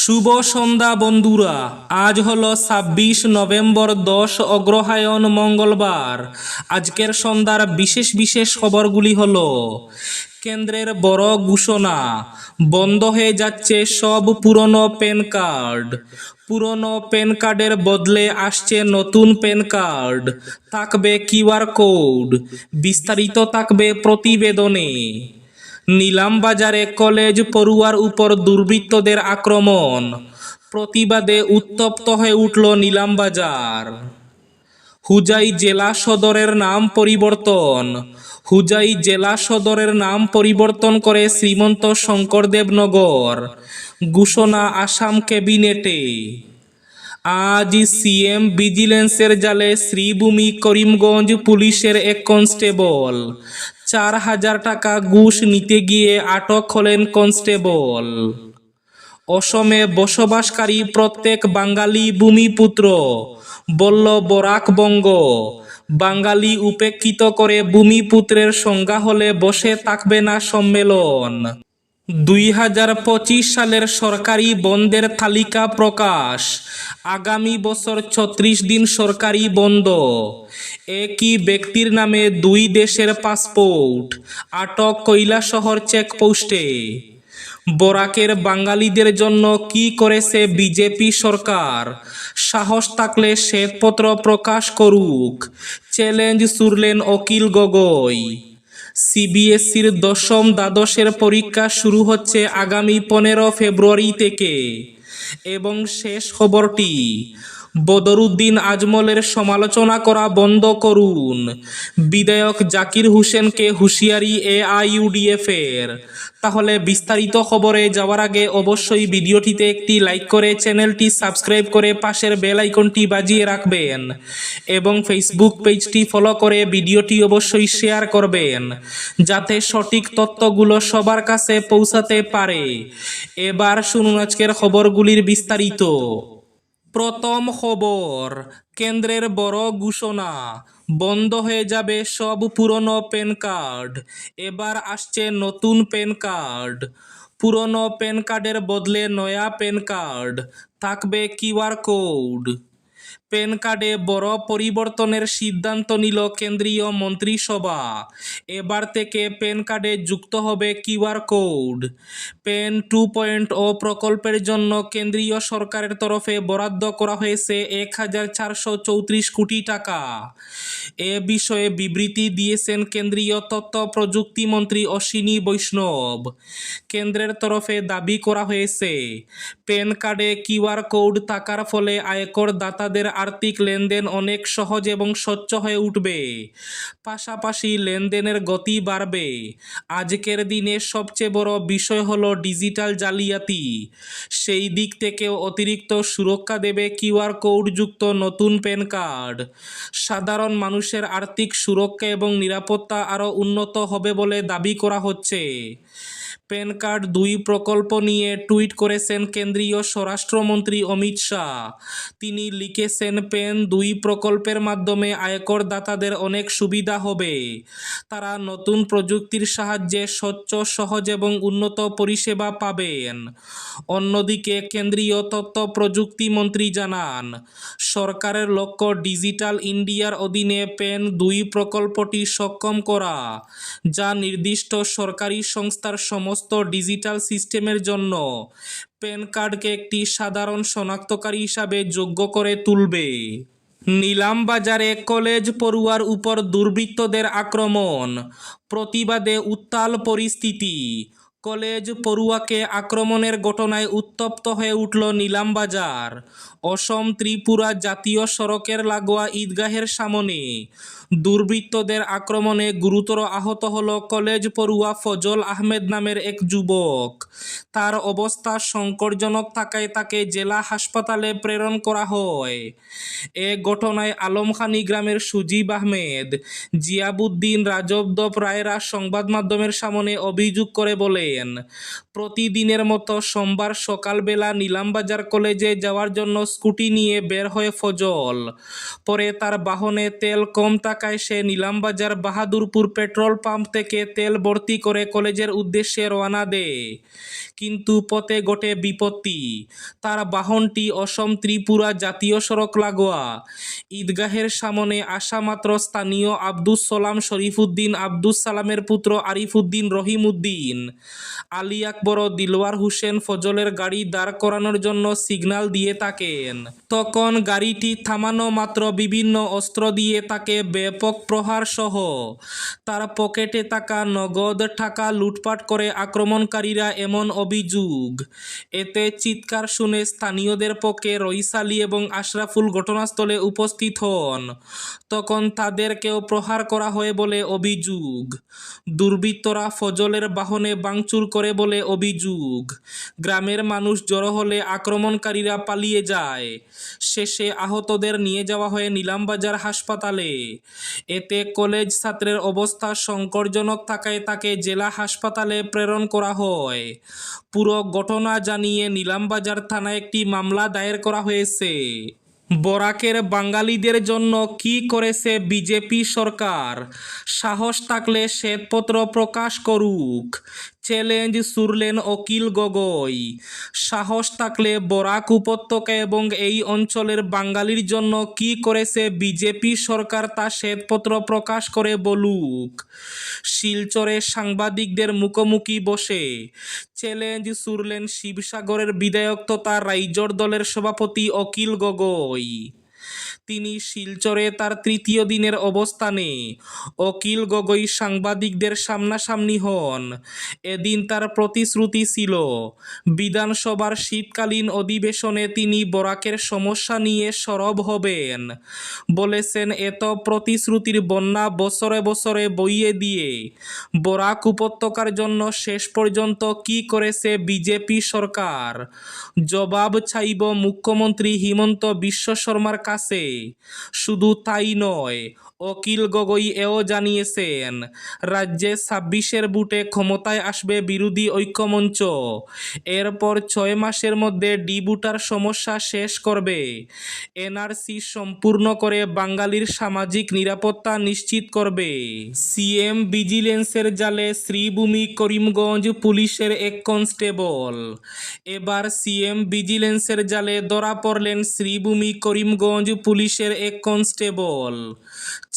শুভ সন্ধ্যা, বন্ধুরা। আজ হলো ছাব্বিশ নভেম্বর, দশ অগ্রহায়ণ, মঙ্গলবার। আজকের সন্ধ্যার বিশেষ বিশেষ খবরগুলি হল, কেন্দ্রের বড় ঘোষণা, বন্ধ হয়ে যাচ্ছে সব পুরনো প্যান কার্ড। পুরনো প্যান কার্ডের বদলে আসছে নতুন প্যান কার্ড। থাকবে কিউআর কোড। বিস্তারিত থাকবে প্রতিবেদনে। নিলাম বাজারে কলেজ পড়ুয়ার উপর দুর্বৃত্তদের আক্রমণ। প্রতিবাদে উত্তপ্ত হয়ে উঠল নিলাম বাজার হুজাই জেলা সদরের নাম পরিবর্তন। হুজাই জেলা সদরের নাম পরিবর্তন করে শ্রীমন্ত শঙ্করদেবনগর। ঘোষণা আসাম ক্যাবিনেটে। আজ সিএম ভিজিলেন্সের জালে শ্রীভূমি করিমগঞ্জ পুলিশের এক কনস্টেবল। চার হাজার টাকা ঘুষ নিতে গিয়ে আটক হলেন কনস্টেবল। অসমে বসবাসকারী প্রত্যেক বাঙালি ভূমিপুত্র বলল বরাক বঙ্গ। বাঙালি উপেক্ষিত করে ভূমিপুত্রের সংজ্ঞা হলে বসে থাকবে না সম্মেলন। দুই হাজার পঁচিশ সালের সরকারি বন্ধের তালিকা প্রকাশ। আগামী বছর ছত্রিশ দিন সরকারি বন্ধ। একই ব্যক্তির নামে দুই দেশের পাসপোর্ট। আটক কৈলাসহর চেকপোস্টে। বরাকের বাঙালিদের জন্য কি করেছে বিজেপি সরকার? সাহস থাকলে শ্বেতপত্র প্রকাশ করুক। চ্যালেঞ্জ ছুড়লেন অকিল গগৈ। সিবিএসসির দশম দ্বাদশের পরীক্ষা শুরু হচ্ছে আগামী পনেরো ফেব্রুয়ারি থেকে। এবং শেষ খবরটি বদরুদ্দিন আজমলের সমালোচনা করা বন্ধ করুন। বিধায়ক জাকির হোসেনকে হুঁশিয়ারি এর তাহলে বিস্তারিত খবরে যাওয়ার আগে অবশ্যই ভিডিওটিতে একটি লাইক করে চ্যানেলটি সাবস্ক্রাইব করে পাশের বেল আইকনটি বাজিয়ে রাখবেন এবং ফেসবুক পেজটি ফলো করে ভিডিওটি অবশ্যই শেয়ার করবেন, যাতে সঠিক তথ্যগুলো সবার কাছে পৌঁছাতে পারে। এবার শুনুন আজকের খবরগুলির বিস্তারিত। প্রথম খবর, কেন্দ্রের বড় ঘোষণা, বন্ধ হয়ে যাবে সব পুরনো প্যান কার্ড। এবার আসছে নতুন প্যান কার্ড। পুরনো প্যান কার্ডের বদলে নয়া প্যান কার্ড। থাকবে কিউআর কোড। প্যান কার্ডে বড় পরিবর্তনের সিদ্ধান্ত নিল কেন্দ্রীয় মন্ত্রিসভা। এবার থেকে প্যান কার্ডে যুক্ত হবে QR code. PAN two point o প্রকল্পের জন্য কেন্দ্রীয় সরকারের তরফে বরাদ্দ করা হয়েছে এক হাজার চারশো চৌত্রিশ কোটি টাকা। এ বিষয়ে বিবৃতি দিয়েছেন কেন্দ্রীয় তথ্য প্রযুক্তি মন্ত্রী অশ্বিনী বৈষ্ণব। কেন্দ্রের তরফে দাবি করা হয়েছে, প্যান কার্ডে কিউআর কোড থাকার ফলে আয়কর দাতাদের আর্থিক লেনদেন অনেক সহজ এবং স্বচ্ছ হয়ে উঠবে। পাশাপাশি লেনদেনের গতি বাড়বে। আজকের দিনে সবচেয়ে বড় বিষয় হলো ডিজিটাল জালিয়াতি। সেই দিক থেকেও অতিরিক্ত সুরক্ষা দেবে কিউআর কোডযুক্ত নতুন প্যান কার্ড। সাধারণ মানুষের আর্থিক সুরক্ষা এবং নিরাপত্তা আরও উন্নত হবে বলে দাবি করা হচ্ছে। প্যান কার্ড দুই প্রকল্প নিয়ে টুইট করেছেন কেন্দ্রীয় স্বরাষ্ট্রমন্ত্রী অমিত শাহ। তিনি লিখেছেন পেন দুই প্রকল্পের মাধ্যমে আয়কর দাতাদের অনেক সুবিধা হবে। তারা নতুন প্রযুক্তির সাহায্যে স্বচ্ছ, সহজ এবং উন্নত পরিষেবা পাবেন। অন্যদিকে কেন্দ্রীয় তথ্য প্রযুক্তি মন্ত্রী জানান, সরকারের লক্ষ্য ডিজিটাল ইন্ডিয়ার অধীনে পেন দুই প্রকল্পটি সক্ষম করা, যা নির্দিষ্ট সরকারি সংস্থার সমস্ত ডিজিটাল সিস্টেমের জন্য প্যান কার্ডকে একটি সাধারণ শনাক্তকারী হিসাবে যোগ্য করে তুলবে। নিলাম বাজারে কলেজ পড়ুয়ার উপর দুর্বৃত্তদের আক্রমণ, প্রতিবাদে উত্তাল পরিস্থিতি কলেজ পড়ুয়াকে আক্রমণের ঘটনায় উত্তপ্ত হয়ে উঠল নিলামবাজার অসম ত্রিপুরা জাতীয় সড়কের লাগোয়া ঈদগাহের সামনে। দুর্বৃত্তদের আক্রমণে গুরুতর আহত হল কলেজ পড়ুয়া ফজল আহমেদ নামের এক যুবক। তার অবস্থা সংকটজনক থাকায় তাকে জেলা হাসপাতালে প্রেরণ করা হয়। এ ঘটনায় আলমখানি গ্রামের সুজিব আহমেদ, জিয়াবুদ্দিন রাজবদপ রায়রা সংবাদ মাধ্যমের সামনে অভিযোগ করে বলেন করেন। প্রতিদিনের মতো সোমবার সকালবেলা নিলামবাজার কলেজে যাওয়ার জন্য স্কুটি নিয়ে বের হয় ফজল। পরে তার বাহনে তেল কম থাকায় সে নিলামবাজার বাহাদুরপুর পেট্রোল পাম্প থেকে তেল ভর্তি করে কলেজের উদ্দেশ্যে রওনা দেয়। কিন্তু পথে ঘটে বিপত্তি। তার বাহনটি অসম ত্রিপুরা জাতীয় সড়ক লাগোয়া। ঈদগাহের সামনে আসা মাত্র স্থানীয় আব্দুস সালাম শরীফুদ্দিন আব্দুস সালামের পুত্র আরিফুদ্দিন রহিমউদ্দিন আলী আকবর ও দিলওয়ার হোসেন ফজলের গাড়ি দাঁড় করানোর জন্য সিগন্যাল দিয়ে থাকেন। তখন গাড়িটি থামানো মাত্র বিভিন্ন অস্ত্র দিয়ে তাকে ব্যাপক প্রহার সহ তার পকেটে থাকা নগদ টাকা লুটপাট করে আক্রমণকারীরা এমন অভিযোগ। এতে চিৎকার শুনে স্থানীয়দের পক্ষে রইস আলী এবং আশরাফুল ঘটনাস্থলে উপস্থিত হন। তখন তাদেরকেও প্রহার করা হয় বলে অভিযোগ। দুর্বৃত্তরা ফজলের বাহনে বাংচুর করে বলে অভিযোগ। গ্রামের মানুষ জড়ো হলে আক্রমণকারীরা পালিয়ে যায়। শেষে আহতদের নিয়ে যাওয়া হয় নিলামবাজার হাসপাতালে। এতে কলেজ ছাত্রের অবস্থা সংকটজনক থাকায় তাকে জেলা হাসপাতালে প্রেরণ করা হয়। পুরো ঘটনা জানিয়ে নিলামবাজার থানায় একটি মামলা দায়ের করা হয়েছে। বরাকের বাঙালিদের জন্য কি করেছে বিজেপি সরকার? সাহস থাকলে শ্বেতপত্র প্রকাশ করুক। চ্যালেঞ্জ সুরলেন অকিল গগৈ সাহস থাকলে বরাক উপত্যকা এবং এই অঞ্চলের বাঙালির জন্য কি করেছে বিজেপি সরকার তা শ্বেতপত্র প্রকাশ করে বলুক। শিলচরে সাংবাদিকদের মুখোমুখি বসে। চ্যালেঞ্জ সুরলেন শিবসাগরের বিধায়ক তথা রাইজর দলের সভাপতি অকিল গগৈ। তিনি শিলচরে তার তৃতীয় দিনের অবস্থানে। অকিল গগৈ সাংবাদিকদের সামনাসামনি হন। এদিন তার প্রতিশ্রুতি ছিল, বিধানসভার শীতকালীন অধিবেশনে তিনি বরাকের সমস্যা নিয়ে সরব হবেন। বলেছেন, এত প্রতিশ্রুতির বন্যা বছরে বছরে বইয়ে দিয়ে বরাক উপত্যকার জন্য শেষ পর্যন্ত কি করেছে বিজেপি সরকার? জবাব চাইব মুখ্যমন্ত্রী হিমন্ত বিশ্ব শর্মার কাছে। শুধু তাই নয়, অকিল গগৈ এও জানিয়েছেন, রাজ্যে ছাব্বিশের বুটে ক্ষমতায় আসবে বিরোধী ঐক্যমঞ্চ। এরপর ছয় মাসের মধ্যে ডি বুটার সমস্যা শেষ করবে। এনআরসি সম্পূর্ণ করে বাঙালির সামাজিক নিরাপত্তা নিশ্চিত করবে। সিএম ভিজিলেন্সের জালে শ্রীভূমি করিমগঞ্জ পুলিশের এক কনস্টেবল। এবার সিএম ভিজিলেন্সের জালে ধরা পড়লেন শ্রীভূমি করিমগঞ্জ পুলিশের এক কনস্টেবল।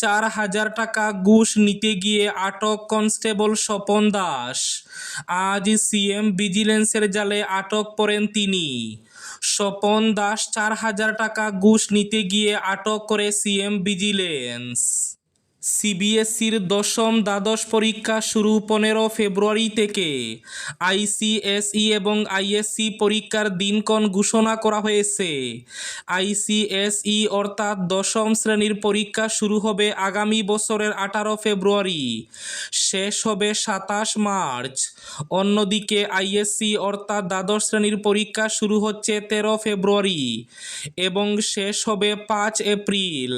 চার হাজার টাকা ঘুষ নিতে গিয়ে আটক কনস্টেবল স্বপন দাস। আজ সিএম ভিজিলেন্সের জালে আটক পড়েন তিনি। স্বপন দাস চার হাজার টাকা ঘুষ নিতে গিয়ে আটক করে সিএম ভিজিলেন্স। সিবিএসসির দশম দ্বাদশ পরীক্ষা শুরু পনেরো ফেব্রুয়ারি থেকে। আইসিএসই এবং আইএসসি পরীক্ষার দিনক্ষণ ঘোষণা করা হয়েছে। আইসিএসই অর্থাৎ দশম শ্রেণির পরীক্ষা শুরু হবে আগামী বছরের আঠারো ফেব্রুয়ারি। শেষ হবে সাতাশ মার্চ। অন্যদিকে আইএসসি অর্থাৎ দ্বাদশ শ্রেণির পরীক্ষা শুরু হচ্ছে তেরো ফেব্রুয়ারি এবং শেষ হবে পাঁচ এপ্রিল।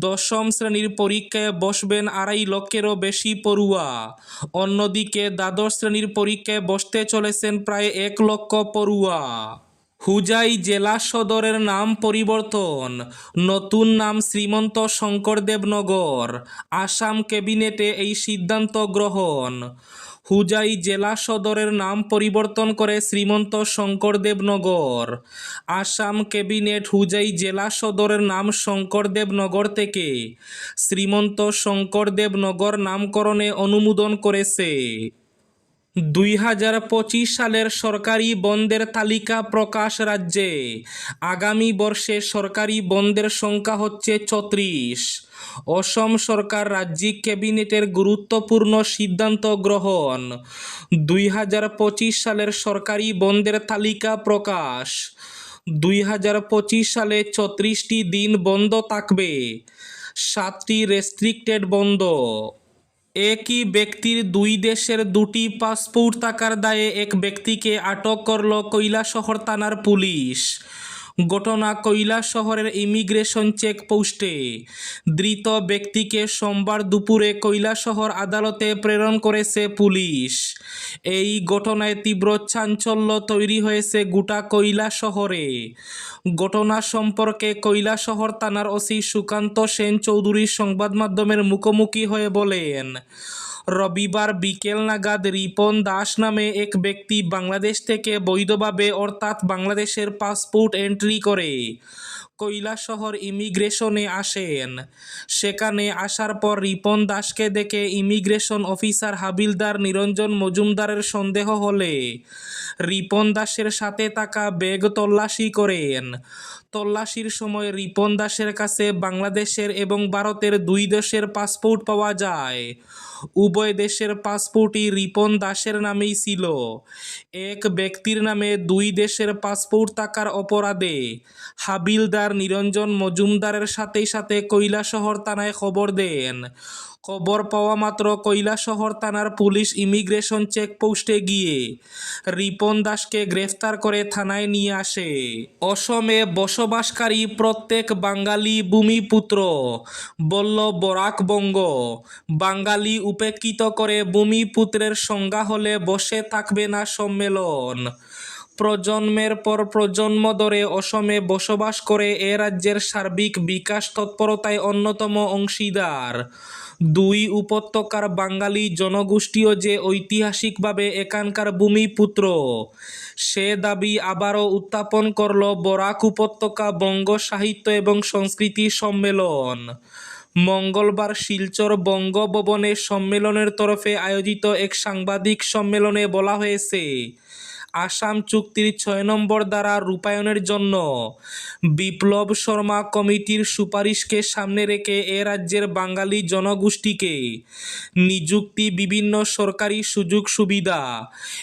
দশম শ্রেণির পরীক্ষায় বসবেন আড়াই লক্ষেরও বেশি পড়ুয়া। অন্যদিকে দ্বাদশ শ্রেণির পরীক্ষায় বসতে চলেছেন প্রায় এক লক্ষ পড়ুয়া। হুজাই জেলা সদরের নাম পরিবর্তন। নতুন নাম শ্রীমন্ত শঙ্করদেবনগর। আসাম ক্যাবিনেটে এই সিদ্ধান্ত গ্রহণ। হুজাই জেলা সদরের নাম পরিবর্তন করে শ্রীমন্ত শঙ্করদেবনগর। আসাম ক্যাবিনেট হুজাই জেলা সদরের নাম শঙ্করদেবনগর থেকে শ্রীমন্ত শঙ্করদেবনগর নামকরণে অনুমোদন করেছে। দুই হাজার পঁচিশ সালের সরকারি বন্দের তালিকা প্রকাশ রাজ্যে। আগামী বর্ষে সরকারি বন্দের সংখ্যা হচ্ছে ছত্রিশ। অসম সরকার রাজ্যিক ক্যাবিনেটের গুরুত্বপূর্ণ সিদ্ধান্ত গ্রহণ। দুই হাজার পঁচিশ সালের সরকারি বন্দের তালিকা প্রকাশ। দুই হাজার পঁচিশ সালে ছত্রিশটি দিন বন্ধ থাকবে। সাতটি রেস্ট্রিক্টেড বন্ধ। একই ব্যক্তির দুই দেশের দুটি পাসপোর্ট থাকার দায়ে এক ব্যক্তিকে আটক করল কৈলাসহর থানার পুলিশ। ঘটনা কৈলা শহরের ইমিগ্রেশন চেক পোস্টে ধৃত ব্যক্তিকে সোমবার দুপুরে কৈলাসহর আদালতে প্রেরণ করেছে পুলিশ। এই ঘটনায় তীব্র চাঞ্চল্য তৈরি হয়েছে গোটা কৈলা শহরে। ঘটনা সম্পর্কে কৈলাসহর থানার ওসি সুকান্ত সেন চৌধুরী সংবাদ মাধ্যমের মুখোমুখি হয়ে বলেন রবিবার বিকেল নাগাদ রিপন দাস নামে এক ব্যক্তি বাংলাদেশ থেকে বৈধভাবে, অর্থাৎ বাংলাদেশের পাসপোর্ট এন্ট্রি করে কৈলাসহর ইমিগ্রেশনে আসেন। সেখানে আসার পর রিপন দাসকে দেখে ইমিগ্রেশন অফিসার হাবিলদার নিরঞ্জন মজুমদারের সন্দেহ হলে রিপন দাসের সাথে থাকা ব্যাগ তল্লাশি করেন। তল্লাশির সময় রিপন দাসের কাছে বাংলাদেশের এবং ভারতের দুই দেশের পাসপোর্ট পাওয়া যায়। উভয় দেশের পাসপোর্টই রিপন দাসের নামেই ছিল। এক ব্যক্তির নামে দুই দেশের পাসপোর্ট থাকার অপরাধে হাবিলদার নিরঞ্জন মজুমদারের সাথে সাথে কৈলাসহর থানায় খবর দেন। খবর পাওয়া মাত্র কৈলাসহর থানার পুলিশ ইমিগ্রেশন চেকপোস্টে গিয়ে রিপন দাসকে গ্রেফতার করে থানায় নিয়ে আসে। অসমে বসবাসকারী প্রত্যেক বাঙালি ভূমিপুত্র বলল বরাক বঙ্গ। বাঙালি উপেক্ষিত করে ভূমিপুত্রের সংজ্ঞা হলে বসে থাকবে না সম্মেলন। প্রজন্মের পর প্রজন্ম ধরে অসমে বসবাস করে এ রাজ্যের সার্বিক বিকাশ তৎপরতায় অন্যতম অংশীদার। দুই উপত্যকার বাঙালি জনগোষ্ঠীও যে ঐতিহাসিকভাবে এখানকার ভূমিপুত্র, সে দাবি আবারও উত্থাপন করল বরাক উপত্যকা বঙ্গ সাহিত্য এবং সংস্কৃতি সম্মেলন। মঙ্গলবার শিলচর বঙ্গভবনে সম্মেলনের তরফে আয়োজিত এক সাংবাদিক সম্মেলনে বলা হয়েছে আসাম চুক্তির ছয় নম্বর দ্বারা রূপায়ণের জন্য। বিপ্লব শর্মা কমিটির সুপারিশকে সামনে রেখে এ রাজ্যের বাঙালি জনগোষ্ঠীকে নিযুক্তি বিভিন্ন সরকারি সুযোগ সুবিধা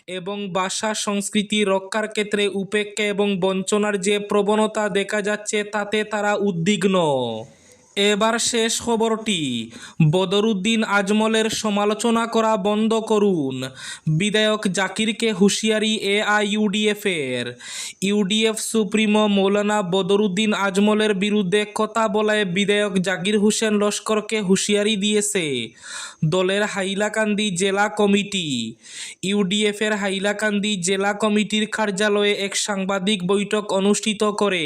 এবং ভাষা সংস্কৃতি রক্ষার ক্ষেত্রে উপেক্ষা এবং বঞ্চনার যে প্রবণতা দেখা যাচ্ছে তাতে তারা উদ্বিগ্ন। এবার শেষ খবরটি। বদরুদ্দিন আজমলের সমালোচনা করা বন্ধ করুন। বিধায়ক জাকিরকে হুঁশিয়ারি এআইইউডিএফের ইউডিএফ সুপ্রিমো মৌলানা বদরুদ্দিন আজমলের বিরুদ্ধে কথা বলায় বিধায়ক জাকির হোসেন লস্করকে হুঁশিয়ারি দিয়েছে। দলের হাইলাকান্দি জেলা কমিটি। ইউডিএফের হাইলাকান্দি জেলা কমিটির কার্যালয়ে এক সাংবাদিক বৈঠক অনুষ্ঠিত করে।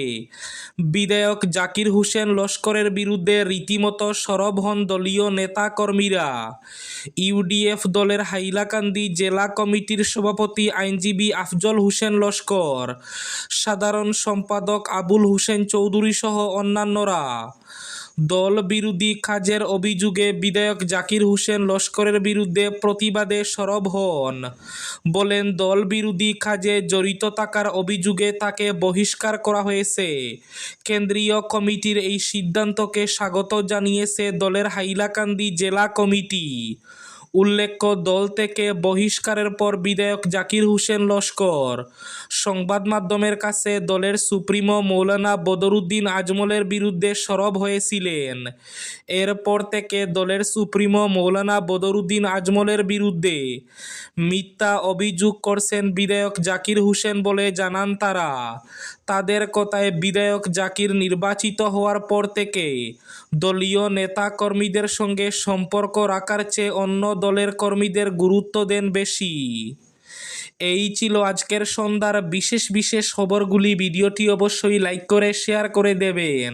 বিধায়ক জাকির হোসেন লস্করের বিরুদ্ধে রীতিমতো সরব হন দলীয় নেতাকর্মীরা, ইউডিএফ দলের হাইলাকান্দি জেলা কমিটির সভাপতি আইনজীবী আফজল হোসেন লস্কর, সাধারণ সম্পাদক আবুল হোসেন চৌধুরী সহ অন্যান্যরা। দল বিরোধী কাজের অভিযোগে বিধায়ক জাকির হোসেন লস্করের বিরুদ্ধে প্রতিবাদে সরব হন। বলেন দল বিরোধী কাজে জড়িত থাকার অভিযোগে তাকে বহিষ্কার করা হয়েছে। কেন্দ্রীয় কমিটির এই সিদ্ধান্তকে স্বাগত জানিয়েছে দলের হাইলাকান্দি জেলা কমিটি। উল্লেখ্য, দল থেকে বহিষ্কারের পর বিধায়ক জাকির হোসেন লস্কর। সংবাদ মাধ্যমের কাছে দলের সুপ্রিমো মৌলানা বদরুদ্দিন আজমলের বিরুদ্ধে সরব হয়েছিলেন। এরপর থেকে দলের সুপ্রিমো মৌলানা বদরুদ্দিন আজমলের বিরুদ্ধে মিথ্যা অভিযোগ করছেন বিধায়ক জাকির হোসেন বলে জানান তারা। তাদের কথায় বিধায়ক জাকির নির্বাচিত হওয়ার পর থেকে দলীয় নেতাকর্মীদের সঙ্গে সম্পর্ক রাখার চেয়ে অন্য দলের কর্মীদের গুরুত্ব দেন বেশি। এই ছিল আজকের সন্ধ্যার বিশেষ বিশেষ খবরগুলি। ভিডিওটি অবশ্যই লাইক করে শেয়ার করে দেবেন।